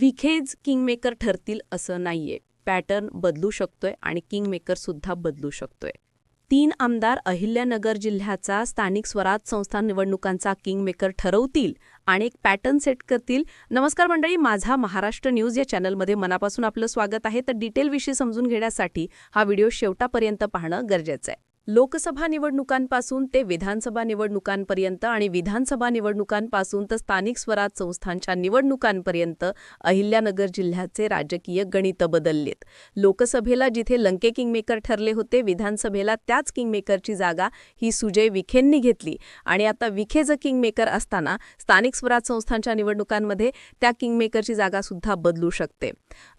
विखेज kingmaker ठरतील असं नाहीये. पॅटर्न बदलू शकतोय आणि किंगमेकर सुद्धा बदलू शकतोय. तीन आमदार अहिल्यानगर जिल्ह्याचा स्थानिक स्वराज संस्था निवडणुकांचा किंगमेकर ठरवतील आणि एक पॅटर्न सेट करतील. नमस्कार मंडळी माझा महाराष्ट्र न्यूज या चॅनलमध्ये मनापासून आपलं स्वागत आहे. तर डिटेलविषयी समजून घेण्यासाठी हा व्हिडिओ शेवटापर्यंत पाहणं गरजेचं आहे. लोकसभा निवडणुकांपासून ते विधानसभा निवडणुकांपर्यंत आणि विधानसभा निवडणुकांपासून तर स्थानिक स्वराज संस्थांच्या निवडणुकांपर्यंत अहिल्यानगर जिल्ह्याचे राजकीय गणित बदललेत. लोकसभेला जिथे लंके किंगमेकर ठरले होते विधानसभेला त्याच किंगमेकरची जागा ही सुजय विखेंनी घेतली. आणि आता विखे जर किंगमेकर असताना स्थानिक स्वराज संस्थांच्या निवडणुकांमध्ये त्या किंगमेकरची जागा सुद्धा बदलू शकते.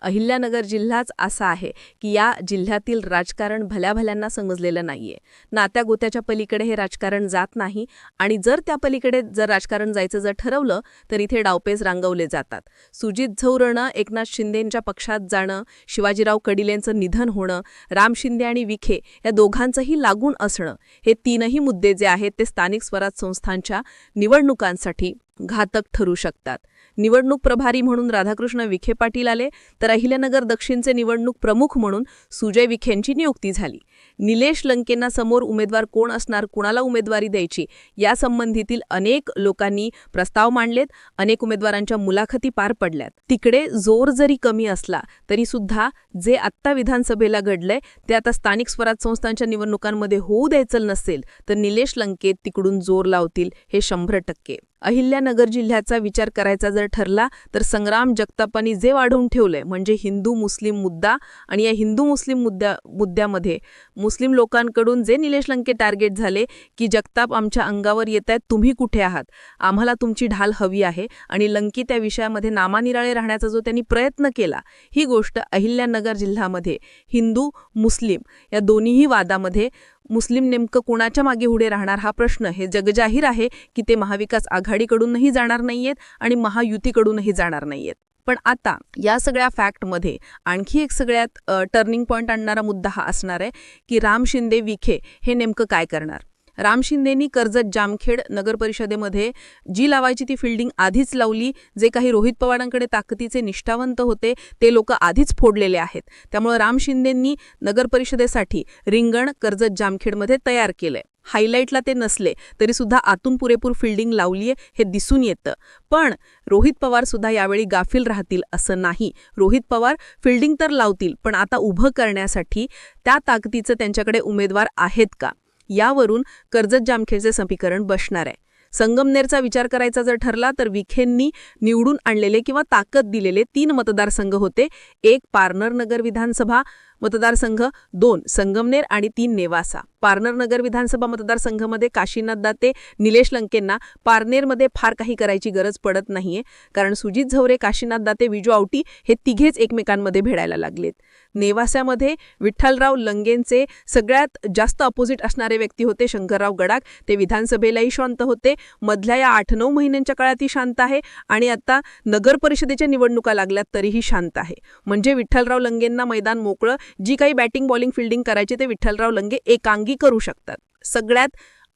अहिल्यानगर जिल्हाच असा आहे की या जिल्ह्यातील राजकारण भल्याभल्यांना समजलेलं नाहीये. नात्या गोत्याच्या पलीकडे हे राजकारण जात नाही आणि जर त्या पलीकडे जर राजकारण जायचं जर ठरवलं तर इथे डावपेच रांगवले जातात. सुजित झौरणं एकनाथ शिंदेंच्या पक्षात जाणं शिवाजीराव कडिलेंचं निधन होणं राम शिंदे आणि विखे या दोघांचंही लागून असणं हे तीनही मुद्दे जे आहेत ते स्थानिक स्वराज संस्थांच्या निवडणुकांसाठी घातक ठरू शकतात. निवडणूक प्रभारी म्हणून राधाकृष्ण विखे पाटील आले तर अहिल्यानगर दक्षिणचे निवडणूक प्रमुख म्हणून सुजय विखेंची नियुक्ती झाली. निलेश लंकेंना समोर उमेदवार कोण असणार कुणाला उमेदवारी द्यायची या संबंधीतील अनेक लोकांनी प्रस्ताव मांडलेत अनेक उमेदवारांच्या मुलाखती पार पडल्यात. तिकडे जोर जरी कमी असला तरी सुद्धा जे आत्ता विधानसभेला घडलंय ते आता स्थानिक स्वराज संस्थांच्या निवडणुकांमध्ये होऊ द्यायचं नसेल तर निलेश लंके तिकडून जोर लावतील हे शंभर टक्के. अहिल्यानगर जिल्ह्याचा विचार करायचा जर ठरला तर संग्राम जगतापांनी जे वाढवून ठेवलंय म्हणजे हिंदू मुस्लिम मुद्दा आणि या हिंदू मुस्लिम मुद्द्या मुद्द्यामध्ये मुस्लिम लोकांकडून जे निलेश लंके टार्गेट झाले की जगताप आमच्या अंगावर येत आहेत तुम्ही कुठे आहात? आम्हाला तुमची ढाल हवी आहे आणि लंकी त्या विषयामध्ये नामानिराळे राहण्याचा जो त्यांनी प्रयत्न केला ही गोष्ट अहिल्यानगर जिल्ह्यामध्ये हिंदू मुस्लिम या दोन्हीही वादामध्ये मुस्लिम नेमकं कोणाच्या मागे उडे राहणार हा प्रश्न? हे जगजाहीर आहे की ते महाविकास आघाडीकडूनही जाणार नाहीयेत आणि महायुतीकडूनही जाणार नाहीयेत? पण आता या सगळ्या फॅक्टमध्ये आणखी एक सगळ्यात टर्निंग पॉईंट आणणारा मुद्दा हा असणार आहे की राम शिंदे विखे हे नेमकं काय करणार? राम शिंदेनी कर्जत जामखेड नगरपरिषदेमध्ये जी लावायची ती फिल्डिंग आधीच लावली जे काही रोहित पवारांकडे ताकदीचे निष्ठावंत होते ते लोक आधीच फोडलेले आहेत. त्यामुळे राम शिंदेंनी नगरपरिषदेसाठी रिंगण कर्जत जामखेडमध्ये तयार केलंय. हायलाईटला ते नसले तरी सुद्धा आतून पुरेपूर फिल्डिंग लावलीये हे दिसून येतं. पण रोहित पवार सुद्धा यावेळी गाफील राहतील असं नाही. रोहित पवार फिल्डिंग तर लावतील पण आता उभं करण्यासाठी त्या ताकदीचं त्यांच्याकडे उमेदवार आहेत का? यावरून कर्जत जामखेडचे समीकरण बसणार आहे. संगमनेरचा विचार करायचा जर ठरला तर विखेंनी निवडून आणलेले किंवा ताकद दिलेले तीन मतदारसंघ होते. एक पारनर नगर विधानसभा मतदारसंघ दोन संगमनेर आणि तीन नेवासा. पारनर नगर विधानसभा मतदारसंघामध्ये काशीनाथ दाते निलेश लंकेंना पारनेरमध्ये फार काही करायची गरज पडत नाहीये कारण सुजित झवरे काशीनाथ दाते विजू आवटी हे तिघेच एकमेकांमध्ये भेडायला लागलेत. नेवासामध्ये विठ्ठलराव लंगेंचे सगळ्यात जास्त अपोजिट असणारे व्यक्ती होते शंकरराव गडाख. ते विधानसभेलाही शांत होते. मधल्या या आठ नऊ महिन्यांच्या काळात ही शांत आहे आणि आता नगर परिषदेच्या निवडणुका लागल्यात तरीही शांत आहे. म्हणजे विठ्ठलराव लंगेंना मैदान मोकळं जी काही बॅटिंग बॉलिंग फिल्डिंग करायची ते विठ्ठलराव लंगे एकांगी करू शकतात. सगळ्यात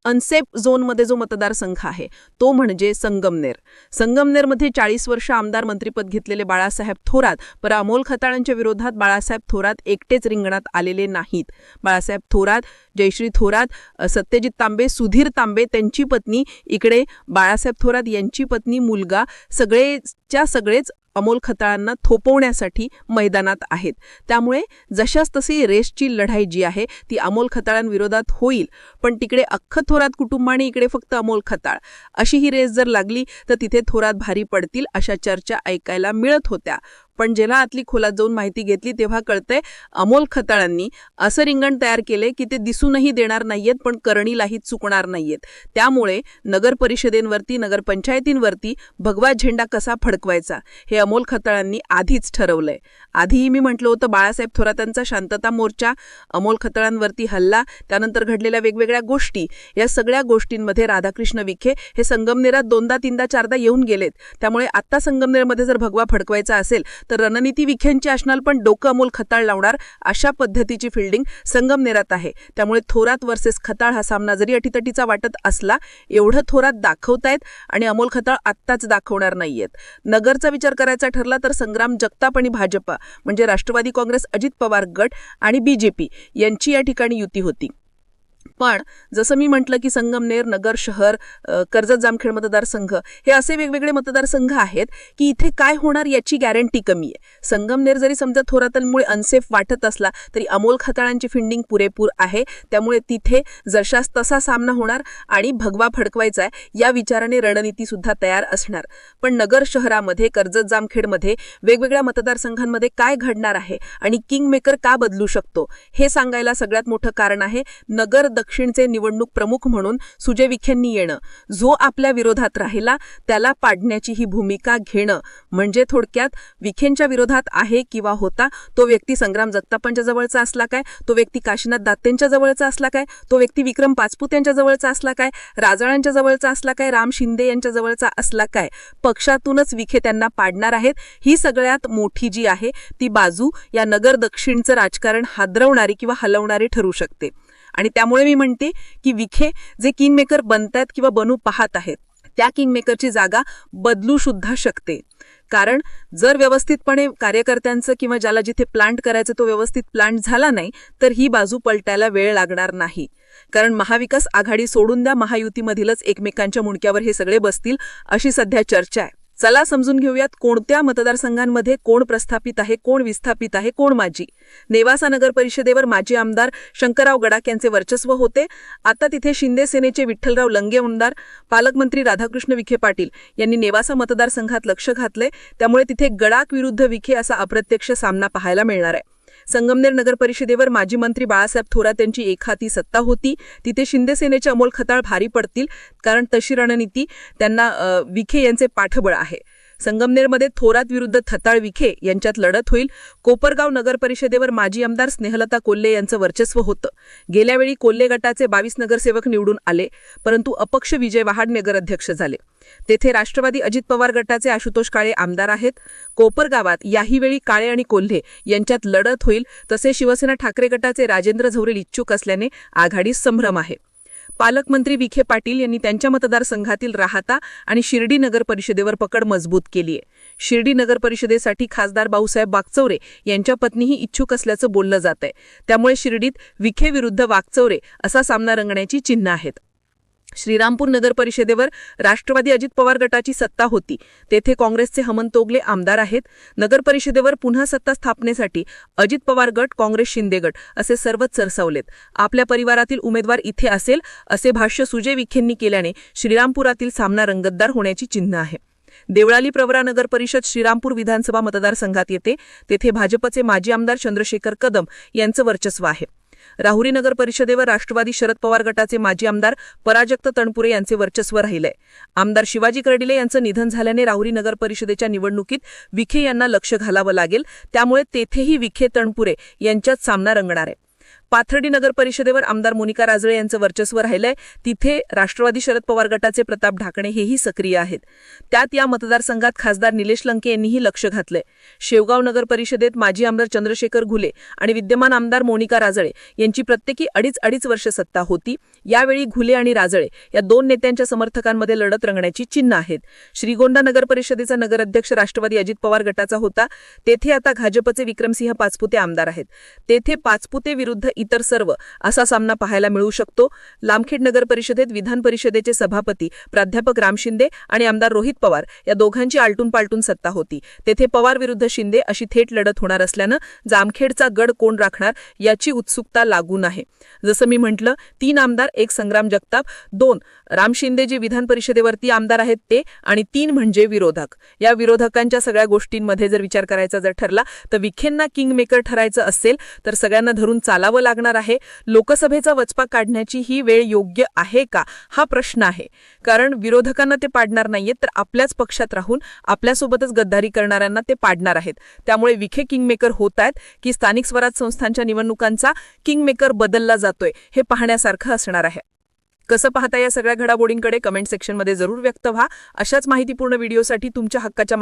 अनसेफ झोनमध्ये जो मतदारसंघ आहे तो म्हणजे संगमनेर. संगमनेरमध्ये चाळीस वर्ष आमदार मंत्रीपद घेतलेले बाळासाहेब थोरात पर अमोल खताळांच्या विरोधात बाळासाहेब थोरात एकटेच रिंगणात आलेले नाहीत. बाळासाहेब थोरात जयश्री थोरात सत्यजित तांबे सुधीर तांबे त्यांची पत्नी इकडे बाळासाहेब थोरात यांची पत्नी मुलगा सगळेच्या सगळेच अमोल खताळांना थोपवण्यासाठी मैदानात आहेत. त्यामुळे जशास तशी रेसची लढाई जी आहे ती अमोल खताळांविरोधात होईल. पण तिकडे अख्खं थोरात कुटुंबाने इकडे फक्त अमोल खताळ. अशी ही रेस जर लागली तर तिथे थोरात भारी पडतील अशा चर्चा ऐकायला मिळत होत्या. पण जेव्हा आतली खोलात जाऊन माहिती घेतली तेव्हा कळतंय अमोल खताळांनी असं रिंगण तयार केले की ते दिसूनही देणार नाहीयेत पण करणीलाही चुकणार नाहीयेत. त्यामुळे नगर परिषदेंवरती नगरपंचायतींवरती भगवा झेंडा कसा फडकवायचा हे अमोल खताळांनी आधीच ठरवलंय. आधीही मी म्हटलं होतं बाळासाहेब थोरातांचा शांतता मोर्चा अमोल खताळांवरती हल्ला त्यानंतर घडलेल्या वेगवेगळ्या गोष्टी या सगळ्या गोष्टींमध्ये राधाकृष्ण विखे हे संगमनेरात दोनदा तीनदा चारदा येऊन गेलेत. त्यामुळे आत्ता संगमनेरमध्ये जर भगवा फडकवायचा असेल तर रणनीती विखेंची असणार पण डोकं अमोल खताळ लावणार अशा पद्धतीची फिल्डिंग संगमनेरात आहे. त्यामुळे थोरात वर्सेस खताळ हा सामना जरी अटीतटीचा वाटत असला एवढं थोरात दाखवतायत आणि अमोल खताळ आत्ताच दाखवणार नाहीयेत. नगरचा विचार करायचा ठरला तर संग्राम जगताप आणि भाजपा म्हणजे राष्ट्रवादी काँग्रेस अजित पवार गट आणि बीजेपी यांची या ठिकाणी युती होती. पण जसं मी म्हटलं की संगमनेर नगर शहर कर्जत जामखेड मतदारसंघ हे असे वेगवेगळे मतदारसंघ आहेत की इथे काय होणार याची गॅरंटी कमी आहे. संगमनेर जरी समजा थोरातांमुळे अनसेफ वाटत असला तरी अमोल खताळांची फिंडिंग पुरेपूर आहे. त्यामुळे तिथे जशास तसा सामना होणार आणि भगवा फडकवायचा आहे या विचाराने रणनीती सुद्धा तयार असणार. पण नगर शहरामध्ये कर्जत जामखेडमध्ये वेगवेगळ्या मतदारसंघांमध्ये काय घडणार आहे आणि किंग मेकर का बदलू शकतो हे सांगायला सगळ्यात मोठं कारण आहे नगर दक्षिणचे निवडणूक प्रमुख म्हणून सुजय विखेंनी येणं जो आपल्या विरोधात राहिला त्याला पाडण्याची ही भूमिका घेणं. म्हणजे थोडक्यात विखेंच्या विरोधात आहे किंवा होता तो व्यक्ती संग्राम जगतापांच्या जवळचा असला काय? तो व्यक्ती काशीनाथ दात्तेंच्या जवळचा असला काय? तो व्यक्ती विक्रम पाचपूत यांच्या जवळचा असला काय? राजाळांच्या जवळचा असला काय? राम शिंदे यांच्या जवळचा असला काय? पक्षातूनच विखे त्यांना पाडणार आहेत. ही सगळ्यात मोठी जी आहे ती बाजू या नगर दक्षिणचं राजकारण हादरवणारी किंवा हलवणारी ठरू शकते. आणि त्यामुळे मी म्हणते की विखे जे किंगमेकर बनतायत किंवा बनू पाहत आहेत त्या किंगमेकरची जागा बदलू सुद्धा शकते. कारण जर व्यवस्थितपणे कार्यकर्त्यांचं किंवा ज्याला जिथे प्लांट करायचं तो व्यवस्थित प्लांट झाला नाही तर ही बाजू पलटायला वेळ लागणार नाही. कारण महाविकास आघाडी सोडून द्या महायुतीमधीलच एकमेकांच्या मुंडक्यावर हे सगळे बसतील अशी सध्या चर्चा आहे. चला समजून घेऊयात कोणत्या मतदारसंघांमध्ये कोण प्रस्थापित आहे कोण विस्थापित आहे कोण माजी. नेवासा नगर परिषदेवर माजी आमदार शंकरराव गडाख यांचे वर्चस्व होते. आता तिथे शिंदे सेनेचे विठ्ठलराव लंगे उमदार पालकमंत्री राधाकृष्ण विखे पाटील यांनी नेवासा मतदारसंघात लक्ष घातले त्यामुळे तिथे गडाख विरुद्ध विखे असा अप्रत्यक्ष सामना पाहायला मिळणार आहे. संगमनेर नगर परिषदेवर माजी मंत्री बाळासाहेब थोरात यांची एकहाती सत्ता होती. तिथे शिंदे सेनेचे अमोल खताळ भारी पडतील कारण तशी रणनीती त्यांना विखे यांचे पाठबळ आहे. संगमनेरमध्ये थोरात विरुद्ध थताळ विखे यांच्यात लढत होईल. कोपरगाव नगर परिषदेवर माजी आमदार स्नेहलता कोल्हे यांचं वर्चस्व होतं. गेल्यावेळी कोल्हे गटाचे बावीस नगरसेवक निवडून आले परंतु अपक्ष विजय वहाड नगराध्यक्ष झाले. तेथे राष्ट्रवादी अजित पवार गटाचे आशुतोष काळे आमदार आहेत. कोपरगावात याहीवेळी काळे आणि कोल्हे यांच्यात लढत होईल तसे शिवसेना ठाकरे गटाचे राजेंद्र झवरे इच्छुक असल्याने आघाडी संभ्रम आहे. पालकमंत्री विखे पाटील यांनी त्यांच्या मतदारसंघातील राहता आणि शिर्डी नगर परिषदेवर पकड मजबूत केली आहे. शिर्डी नगर परिषदेसाठी खासदार भाऊसाहेब वागचौरे यांच्या पत्नीही इच्छुक असल्याचं बोललं जात आहे त्यामुळे शिर्डीत विखे विरुद्ध वागचौरे असा सामना रंगण्याची चिन्ह आहेत. श्रीरामपूर नगर परिषदेवर राष्ट्रवादी अजित पवार गटाची सत्ता होती. तेथे काँग्रेसचे हमन तोगले आमदार आहेत. नगर परिषदेवर पुन्हा सत्ता स्थापनेसाठी अजित पवार गट काँग्रेस शिंदे गट असे सर्वच सरसावलेत. आपल्या परिवारातील उमेदवार इथे असेल असे भाष्य सुजय विखेंनी केल्याने श्रीरामपुरातील सामना रंगतदार होण्याची चिन्ह आहे. देवळाली प्रवरा नगर परिषद श्रीरामपूर विधानसभा मतदारसंघात येते. तेथे भाजपचे माजी आमदार चंद्रशेखर कदम यांचं वर्चस्व आहे. राहुरी नगर परिषदेवर राष्ट्रवादी शरद पवार गटाचे माजी आमदार पराजक्त तणपुरे यांचे वर्चस्व राहिले. आमदार शिवाजी कर्डिले यांचं निधन झाल्याने राहुरी नगर परिषदेच्या निवडणुकीत विखे यांना लक्ष घालावं लागेल. त्यामुळे तेथेही विखे तणपुरे यांच्यात सामना रंगणार आहे. पाथर्डी नगर परिषदेवर आमदार मोनिका राजळे यांचं वर्चस्व राहिलंय. तिथे राष्ट्रवादी शरद पवार गटाचे प्रताप ढाकणे हेही सक्रिय आहेत. त्यात या मतदारसंघात खासदार निलेश लंके यांनीही लक्ष घातलंय. शेवगाव नगर परिषदेत माजी आमदार चंद्रशेखर घुले आणि विद्यमान आमदार मोनिका राजळे यांची प्रत्येकी अडीच अडीच वर्ष सत्ता होती. यावेळी घुले आणि राजळे या दोन नेत्यांच्या समर्थकांमध्ये लढत रंगण्याची चिन्ह आहेत. श्रीगोंदा नगर परिषदेचा नगराध्यक्ष राष्ट्रवादी अजित पवार गटाचा होता. तेथे आता भाजपचे विक्रमसिंह पाचपुते आमदार आहेत. तेथे पाचपुते विरुद्ध इतर सर्व असा सामना पाहायला मिळू शकतो. लामखेड नगर परिषदेत विधान परिषदेचे सभापती प्राध्यापक राम शिंदे आणि आमदार रोहित पवार या दोघांची आलटून पालटून सत्ता होती. तेथे पवार विरुद्ध शिंदे अशी थेट लढत होणार असल्यानं जामखेडचा गड कोण राखणार याची उत्सुकता लागून आहे. जसं मी म्हटलं तीन आमदार एक संग्राम जगताप दोन राम शिंदे जे विधान परिषदेवरती आमदार आहेत ते आणि तीन म्हणजे विरोधक. या विरोधकांच्या सगळ्या गोष्टींमध्ये जर विचार करायचा जर ठरला तर विखेंना किंग मेकर ठरायचं असेल तर सगळ्यांना धरून चालावं लागणार आहे? लोकसभेचा वचपा काढण्याची ही वेळ योग्य आहे का? हा प्रश्न आहे. कारण विरोधकांना ते पाडणार नाहीयेत तर आपल्याच पक्षात राहून आपल्यासोबतच गद्दारी करणाऱ्यांना ते पाडणार आहेत. त्यामुळे विखे किंगमेकर होत आहेत की स्थानिक स्वराज संस्थांच्या निवडणुकांचा किंगमेकर बदलला जातोय हे पाहण्यासारखं असणार आहे. कसं पाहता या सगळ्या घडामोडींकडे? कमेंट सेक्शनमध्ये जरूर व्यक्त व्हा. अशाच माहितीपूर्ण व्हिडिओसाठी तुमच्या हक्काच्या